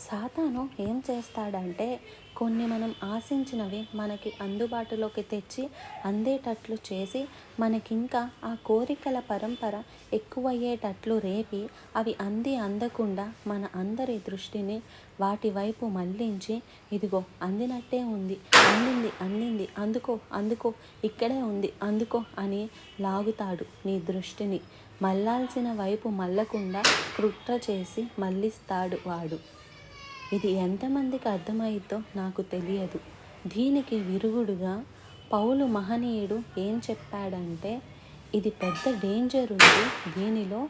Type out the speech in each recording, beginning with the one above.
సాతాను ఏం చేస్తాడంటే కొన్ని మనం ఆశించినవి మనకి అందుబాటులోకి తెచ్చి అందేటట్లు చేసి మనకింకా ఆ కోరికల పరంపర ఎక్కువయ్యేటట్లు రేపి అవి అంది అందకుండా మన అందరి దృష్టిని వాటి వైపు మళ్ళించి ఇదిగో అందినట్టే ఉంది అందింది అందింది అందుకో అందుకో ఇక్కడే ఉంది అందుకో అని లాగుతాడు నీ దృష్టిని. మళ్ళాల్సిన వైపు మళ్ళకుండా కృట్ర చేసి మళ్ళిస్తాడు వాడు. ఇది ఎంతమందికి అర్థమైద్దో నాకు తెలియదు. దీనికి విరుగుడుగా పౌలు మహనీయుడు ఏం చెప్పాడంటే ఇది పెద్ద డేంజర్ ఉంది. దీనిలో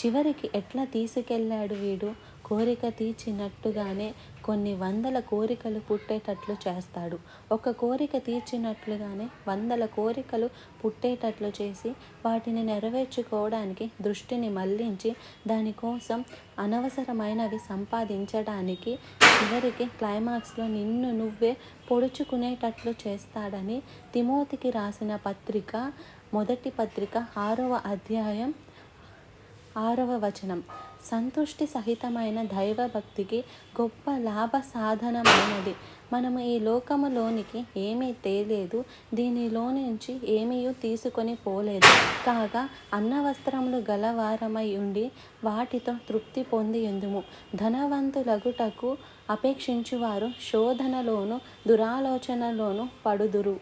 చివరికి ఎట్లా తీసుకెళ్ళాడు వీడు? కోరిక తీర్చినట్టుగానే కొన్ని వందల కోరికలు పుట్టేటట్లు చేస్తాడు. ఒక కోరిక తీర్చినట్లుగానే వందల కోరికలు పుట్టేటట్లు చేసి వాటిని నెరవేర్చుకోవడానికి దృష్టిని మళ్ళించి దానికోసం అనవసరమైనవి సంపాదించడానికి చివరికి క్లైమాక్స్లో నిన్ను నువ్వే పొడుచుకునేటట్లు చేస్తాడని తిమోతికి రాసిన పత్రిక మొదటి పత్రిక ఆరవ అధ్యాయం ఆరవ వచనం. సంతుష్టి సహితమైన దైవభక్తికి గొప్ప లాభ సాధనమైనది. మనము ఈ లోకములోనికి ఏమీ తేలేదు దీనిలో నుంచి ఏమీ తీసుకొని పోలేదు. కాగా అన్నవస్త్రములు గలవారమై ఉండి వాటితో తృప్తి పొంది ఎందుము? ధనవంతులగుటకు అపేక్షించువారు శోధనలోను దురాలోచనలోను పడుదురు.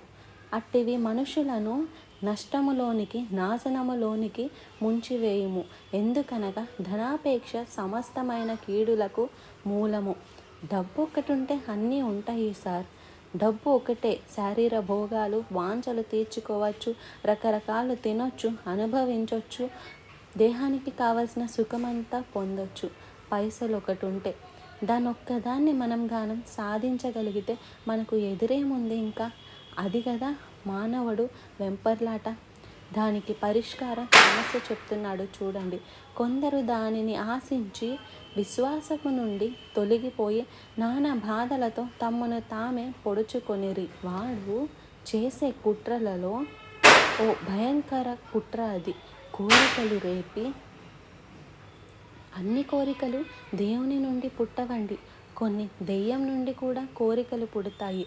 అట్టివి మనుషులను నష్టములోనికి నాశనములోనికి ముంచివేయుము. ఎందుకనగా ధనాపేక్ష సమస్తమైన కీడులకు మూలము. డబ్బు ఒకటి ఉంటే అన్నీ ఉంటాయి సార్. డబ్బు ఒకటే శారీర భోగాలు వాంఛలు తీర్చుకోవచ్చు రకరకాలు తినొచ్చు అనుభవించవచ్చు దేహానికి కావలసిన సుఖమంతా పొందొచ్చు. పైసలు ఒకటి ఉంటే దాని ఒక్కదాన్ని మనం గానం సాధించగలిగితే మనకు ఎదురేముంది ఇంకా? అది కదా మానవుడు వెంపర్లాట. దానికి పరిష్కారం సమస్య చెప్తున్నాడు చూడండి. కొందరు దానిని ఆశించి విశ్వాసము నుండి తొలగిపోయి నానా బాధలతో తమను తామే పొడుచుకొనిరి. వాడు చేసే కుట్రలలో ఓ భయంకర కుట్ర అది. కోరికలు రేపి అన్ని కోరికలు దేవుని నుండి పుట్టవండి. కొన్ని దెయ్యం నుండి కూడా కోరికలు పుడతాయి.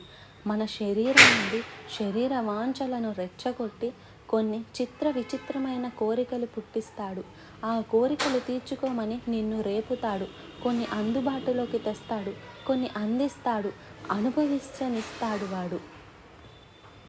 మన శరీరం నుండి శరీర వాంఛలను రెచ్చగొట్టి కొన్ని చిత్ర విచిత్రమైన కోరికలు పుట్టిస్తాడు. ఆ కోరికలు తీర్చుకోమని నిన్ను రేపుతాడు. కొన్ని అందుబాటులోకి తెస్తాడు. కొన్ని అందిస్తాడు. అనుభవించనిస్తాడు వాడు.